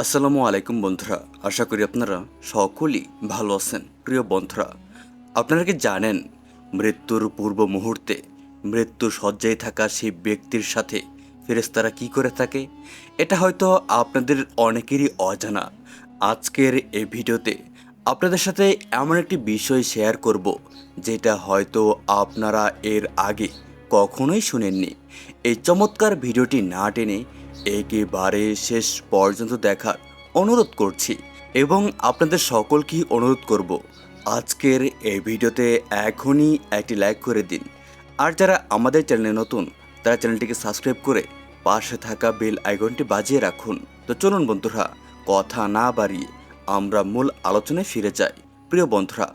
আসসালামু আলাইকুম বন্ধুরা, আশা করি আপনারা সকলেই ভালো আছেন। প্রিয় বন্ধুরা, আপনারা কি জানেন, মৃত্যুর পূর্ব মুহূর্তে মৃত্যু সজ্জায় থাকা সেই ব্যক্তির সাথে ফেরেস্তারা কি করে থাকে? এটা হয়তো আপনাদের অনেকেরই অজানা। আজকের এই ভিডিওতে আপনাদের সাথে এমন একটি বিষয় শেয়ার করব, যেটা হয়তো আপনারা এর আগে কখনোই শুনেননি। এই চমৎকার ভিডিওটি না টেনে একেবারে শেষ পর্যন্ত দেখার অনুরোধ করছি এবং আপনাদের সকলকেই অনুরোধ করব, আজকের এই ভিডিওতে এখনই একটি লাইক করে দিন। আর যারা আমাদের চ্যানেলে নতুন, তারা চ্যানেলটিকে সাবস্ক্রাইব করে পাশে থাকা বেল আইকনটি বাজিয়ে রাখুন। তো চলুন বন্ধুরা, কথা না বাড়িয়ে আমরা মূল আলোচনায় ফিরে যাই। প্রিয় বন্ধুরা,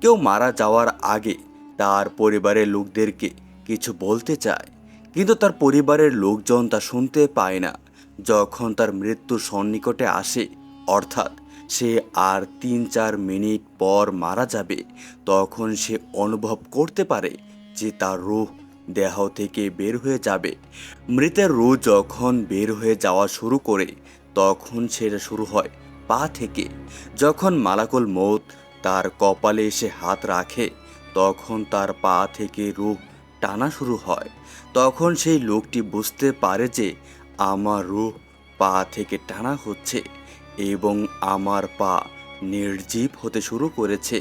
কেউ মারা যাওয়ার আগে তার পরিবারের লোকদেরকে কিছু বলতে চায়। কিন্তু তার পরিবারের লোকজন তা শুনতে পায় না। যখন তার মৃত্যুর সন্নিকটে আসে, অর্থাৎ সে আর তিন চার মিনিট পর মারা যাবে, তখন সে অনুভব করতে পারে যে তার রূহ দেহ থেকে বের হয়ে যাবে। মৃতের রূহ যখন বের হয়ে যাওয়া শুরু করে, তখন সেটা শুরু হয় পা থেকে। যখন মালাকুল মৌত তার কপালে এসে হাত রাখে, তখন তার পা থেকে রূহ টানা শুরু হয়। তখন সেই লোকটি বুঝতে পারে যে আমার রূহ পা থেকে টানা হচ্ছে এবং আমার পা নির্জীব হতে শুরু করেছে।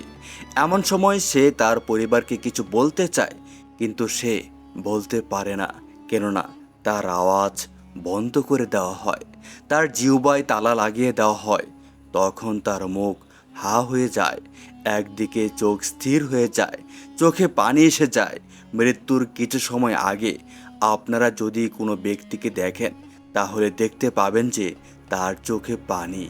এমন সময় সে তার পরিবারকে কিছু বলতে চায়, কিন্তু সে বলতে পারে না, কেননা তার আওয়াজ বন্ধ করে দেওয়া হয়। তার জিউবায় তালা লাগিয়ে দেওয়া হয়। তখন তার মুখ হা হয়ে যায়, একদিকে চোখ স্থির হয়ে যায়, চোখে পানি এসে যায়। মৃত্যুর কিছু সময় আগে আপনারা যদি কোনো ব্যক্তিকে দেখেন, তাহলে দেখতে পাবেন যে তার চোখে পানি।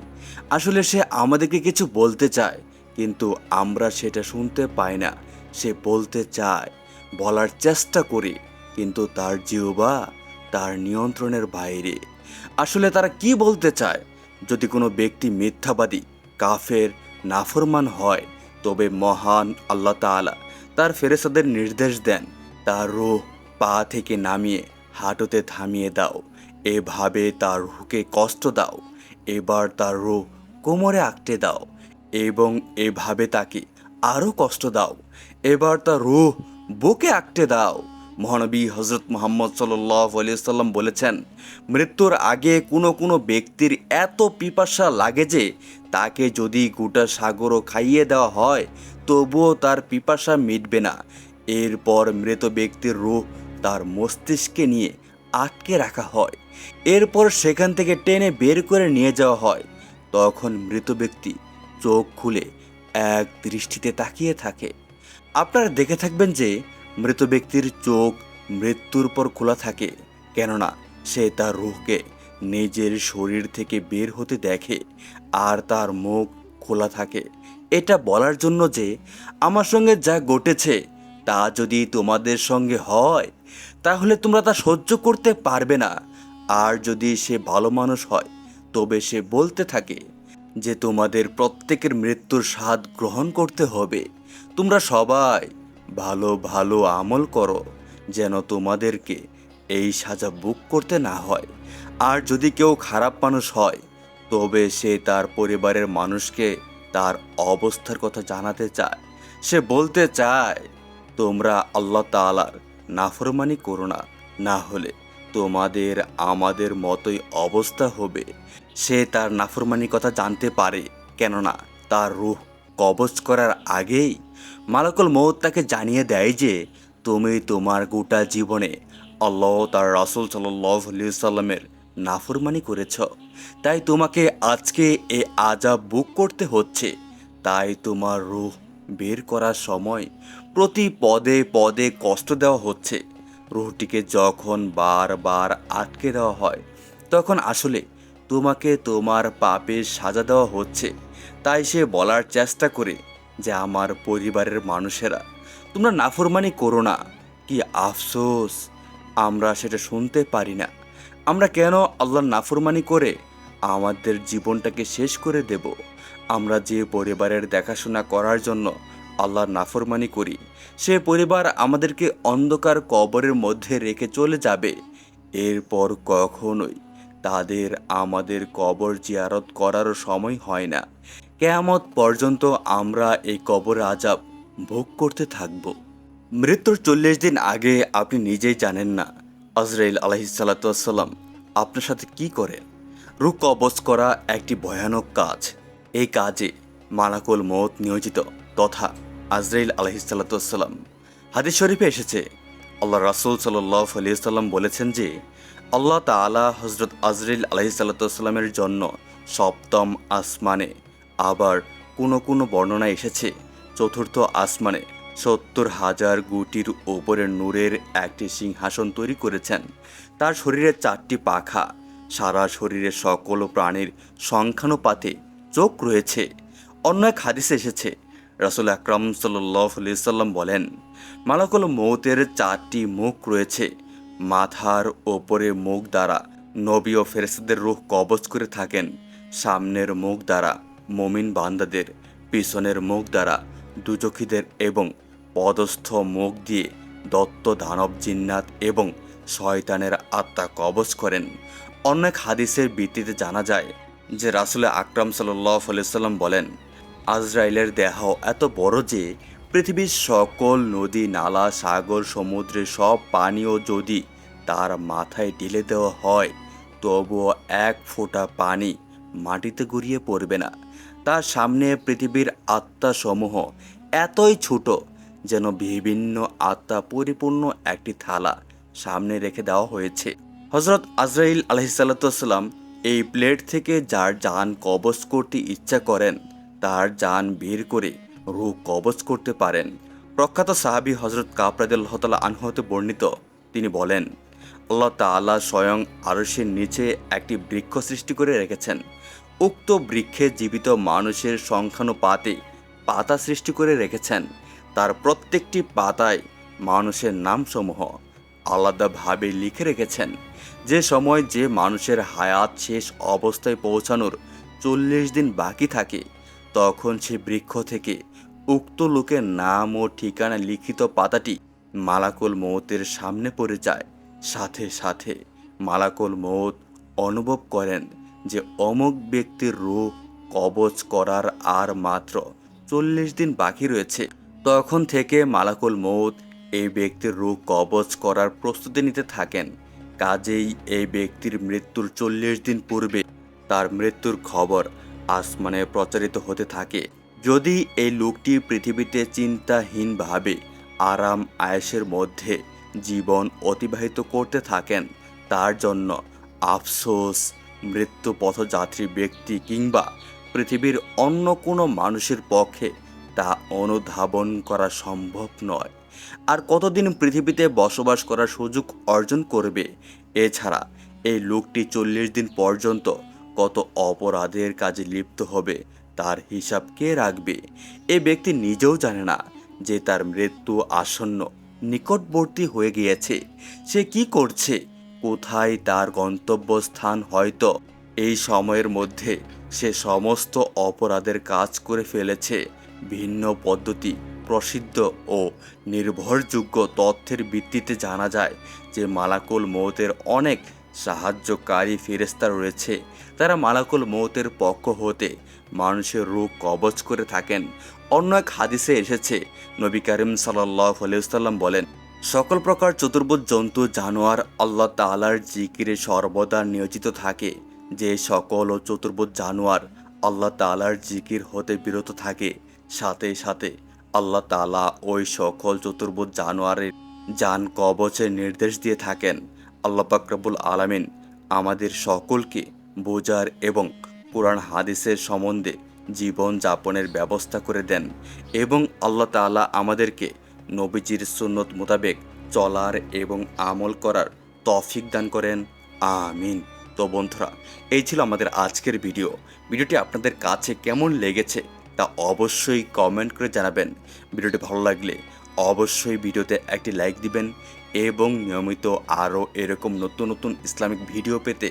আসলে সে আমাদেরকে কিছু বলতে চায়, কিন্তু আমরা সেটা শুনতে পাই না। সে বলতে চায়, বলার চেষ্টা করি, কিন্তু তার জিহ্বা তার নিয়ন্ত্রণের বাইরে। আসলে তারা কি বলতে চায়? যদি কোনো ব্যক্তি মিথ্যাবাদী, কাফের নাফরমান হয়, তবে মহান আল্লাহ তাআলা তার ফেরেশতাদের নির্দেশ দেন, তার রূহ পা থেকে নামিয়ে হাঁটুতে থামিয়ে দাও, এভাবে তার রুহকে কষ্ট দাও, এবার তার রূহ কোমরে আঁকটে দাও এবং এভাবে তাকে আরও কষ্ট দাও, এবার তার রূহ বুকে আঁকটে দাও। মহানবী হজরত মোহাম্মদ সাল্লাম বলেছেন, মৃত্যুর আগে কোনো কোনো ব্যক্তির এত পিপাসা লাগে যে তাকে যদি গোটা সাগরও খাইয়ে দেওয়া হয়, তবুও তার পিপাসা মিটবে না। এরপর মৃত ব্যক্তির রূহ তার মস্তিষ্কে নিয়ে আটকে রাখা হয়। এরপর সেখান থেকে টেনে বের করে নিয়ে যাওয়া হয়। তখন মৃত ব্যক্তি চোখ খুলে এক দৃষ্টিতে তাকিয়ে থাকে। আপনারা দেখে থাকবেন যে মৃত ব্যক্তির চোখ মৃত্যুর পর খোলা থাকে, কেননা সে তার রুহকে নিজের শরীর থেকে বের হতে দেখে আর তার মুখ খোলা থাকে। এটা বলার জন্য যে আমার সঙ্গে যা ঘটেছে তা যদি তোমাদের সঙ্গে হয়, তাহলে তোমরা তা সহ্য করতে পারবে না। আর যদি সে ভালো মানুষ হয়, তবে সে বলতে থাকে যে তোমাদের প্রত্যেকের মৃত্যুর স্বাদ গ্রহণ করতে হবে। তোমরা সবাই ভালো ভালো আমল করো, যেন তোমাদেরকে এই সাজা বুক করতে না হয়। আর যদি কেউ খারাপ মানুষ হয়, তবে সে তার পরিবারের মানুষকে তার অবস্থার কথা জানাতে চায়। সে বলতে চায়, তোমরা আল্লাহ তাআলার নাফরমানি করো না না হলে তোমাদের, আমাদের মতোই অবস্থা হবে। সে তার নাফরমানি কথা জানতে পারে, কেননা তার রূহ কবজ করার আগেই মালাকুল মৌত তাকে জানিয়ে দেয় যে, তুমি তোমার গোটা জীবনে আল্লাহ তার রাসুল সাল্লাহ সাল্লামের নাফরমানি করেছ। তাই তোমাকে আজকে এ আজাব বুক করতে হচ্ছে। তাই তোমার রুহ বের করার সময় প্রতি পদে পদে কষ্ট দেওয়া হচ্ছে। রুহটিকে যখন বারবার আটকে দেওয়া হয়, তখন আসলে তোমাকে তোমার পাপের সাজা দেওয়া হচ্ছে। তাই সে বলার চেষ্টা করে যে আমার পরিবারের মানুষেরা, তোমরা নাফরমানি করো না। কি আফসোস, আমরা সেটা শুনতে পারি না। আমরা কেন আল্লাহর নাফরমানি করে আমাদের জীবনটাকে শেষ করে দেব? আমরা যে পরিবারের দেখাশোনা করার জন্য আল্লাহর নাফরমানি করি, সে পরিবার আমাদেরকে অন্ধকার কবরের মধ্যে রেখে চলে যাবে। এরপর কখনোই তাদের আমাদের কবর জিয়ারত করারও সময় হয় না। কেয়ামত পর্যন্ত আমরা এই কবর আজাব ভোগ করতে থাকব। মৃত্যুর চল্লিশ দিন আগে আপনি নিজেই জানেন না, আজরাইল আলহিসাল্লাম আপনার সাথে কি করেন রুখ কবজ করা একটি ভয়ানক কাজ। এই কাজে মালাকুল মত নিয়োজিত তথা আজরাইল আলহিসাল্লাম হাদিস শরীফে এসেছে আল্লাহ রাসুল সাল্লাহ আলিয়াল্লাম বলেছেন যে আল্লাহ তালা হজরত আজরিল আলহিসাল্লামের জন্য সপ্তম আসমানে আবার কোনো কোনো বর্ণনা এসেছে। চতুর্থ আসমানে সত্তর হাজার গুটির ওপরে নূরের একটি সিংহাসন তৈরি করেছেন। তার শরীরে চারটি পাখা, সারা শরীরে সকল প্রাণীর সংখ্যানুপাতে চোখ রয়েছে। অন্য এক হাদিসে এসেছে, রাসুল আকরাম সাল্লাম বলেন, মালাকুল মৌতের চারটি মুখ রয়েছে মাথার ওপরে মুখ দ্বারা নবী ও ফেরেসদের রুখ কবজ করে থাকেন। সামনের মুখ দ্বারা মমিন বান্দাদের, পিছনের মুখ দ্বারা দুচকিদের এবং পদস্থ মুখ দিয়ে দত্ত দানব জিন্নাত এবং শয়তানের আত্মা কবজ করেন। অনেক হাদিসের ভিত্তিতে জানা যায় যে রাসুল আকরাম সাল্লাম বলেন, আজরাইলের দেহ এত বড় যে পৃথিবীর সকল নদী, নালা, সাগর সমুদ্রে সব পানীয় যদি তার মাথায় ঢেলে দেওয়া হয়, তবুও এক ফোঁটা পানি মাটিতে গড়িয়ে পড়বে না। তার সামনে পৃথিবীর আত্মাসমূহ এতই ছোট যেন বিভিন্ন আত্মা পরিপূর্ণ একটি থালা সামনে রেখে দেওয়া হয়েছে। হজরত আজরাইল আলহিসাল্লাম এই প্লেট থেকে যার যান কবজ করতে ইচ্ছা করেন, তার যান বের করে রূহ কবজ করতে পারেন। প্রখ্যাত সাহাবি হজরত তালা আনহতে বর্ণিত। তিনি বলেন আল্লাহ তাআলা স্বয়ং আরশের নিচে একটি বৃক্ষ সৃষ্টি করে রেখেছেন। উক্ত বৃক্ষে জীবিত মানুষের সংখ্যানুপাতে পাতা সৃষ্টি করে রেখেছেন। তার প্রত্যেকটি পাতায় মানুষের নামসমূহ আলাদাভাবে লিখে রেখেছেন। যে সময় যে মানুষের হায়াত শেষ অবস্থায় পৌঁছানোর চল্লিশ দিন বাকি থাকে, তখন সে বৃক্ষ থেকে উক্ত লোকের নাম ও ঠিকানা লিখিত পাতাটি মালাকুল মৌতের সামনে পড়ে যায়। সাথে সাথে মালাকুল মৌত অনুভব করেন যে অমুক ব্যক্তির রূপ কবচ করার আর মাত্র চল্লিশ দিন বাকি রয়েছে। তখন থেকে মালাকুল মৌত এই ব্যক্তির রূপ কবচ করার প্রস্তুতি নিতে থাকেন। কাজেই এই ব্যক্তির মৃত্যুর চল্লিশ দিন পূর্বে তার মৃত্যুর খবর আসমানে প্রচারিত হতে থাকে। যদি এই লোকটি পৃথিবীতে চিন্তাহীনভাবে আরাম আয়েসের মধ্যে জীবন অতিবাহিত করতে থাকেন। তার জন্য আফসোস, মৃত্যু পথযাত্রী ব্যক্তি কিংবা পৃথিবীর অন্য কোনো মানুষের পক্ষে তা অনুধাবন করা সম্ভব নয়। আর কতদিন পৃথিবীতে বসবাস করার সুযোগ অর্জন করবে? এছাড়া এই লোকটি চল্লিশ দিন পর্যন্ত কত অপরাধের কাজে লিপ্ত হবে, তার হিসাব কে রাখবে? এ ব্যক্তি নিজেও জানে না যে তার মৃত্যু আসন্ন নিকটবর্তী হয়ে গিয়েছে। সে কি করছে? কোথায় তার গন্তব্যস্থান হয়তো? এই সময়ের মধ্যে সে সমস্ত অপরাধের কাজ করে ফেলেছে। ভিন্ন পদ্ধতি, প্রসিদ্ধ ও নির্ভরযোগ্য তথ্যের ভিত্তিতে জানা যায় যে মালাকুল মৌতের অনেক সাহায্যকারী ফেরেস্তা রয়েছে। তারা মালাকুল মৌতের পক্ষ হতে মানুষের রূপ কবচ করে থাকেন। অন্য এক হাদিসে এসেছে, নবী করিম সাল্লাহ বলেন, সকল প্রকার চতুর্ভুজ জন্তু, জানোয়ার আল্লাহ তালার জিকিরে সর্বদা নিয়োজিত থাকে। যে সকল ও চতুর্ভুজ জানোয়ার আল্লাহ তালার জিকির হতে বিরত থাকে। সাথে সাথে আল্লাহ তালা ওই সকল চতুর্ভুজ জানোয়ারের যান কবচের নির্দেশ দিয়ে থাকেন। আল্লাহ পাকরাবুল আলামিন আমাদের সকলকে বোঝার এবং কোরআন হাদিসের সম্বন্ধে জীবন যাপনের ব্যবস্থা করে দেন এবং আল্লাহ তাআলা আমাদেরকে নবীজির সুন্নত মোতাবেক চলার এবং আমল করার তফিক দান করেন। আমিন। তো বন্ধুরা, এই ছিল আমাদের আজকের ভিডিও। ভিডিওটি আপনাদের কাছে কেমন লেগেছে তা অবশ্যই কমেন্ট করে জানাবেন। ভিডিওটি ভালো লাগলে অবশ্যই ভিডিওতে একটি লাইক দিবেন এবং নিয়মিত আরও এরকম নতুন নতুন ইসলামিক ভিডিও পেতে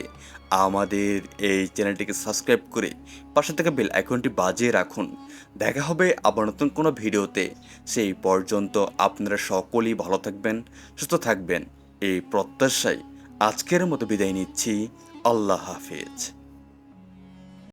আমাদের এই চ্যানেলটিকে সাবস্ক্রাইব করে পাশে থেকে বেল আইকনটি বাজিয়ে রাখুন। দেখা হবে আবার নতুন কোনো ভিডিওতে। সেই পর্যন্ত আপনারা সকলেই ভালো থাকবেন, সুস্থ থাকবেন। এই প্রত্যাশায় আজকের মতো বিদায় নিচ্ছি। আল্লাহ হাফেজ।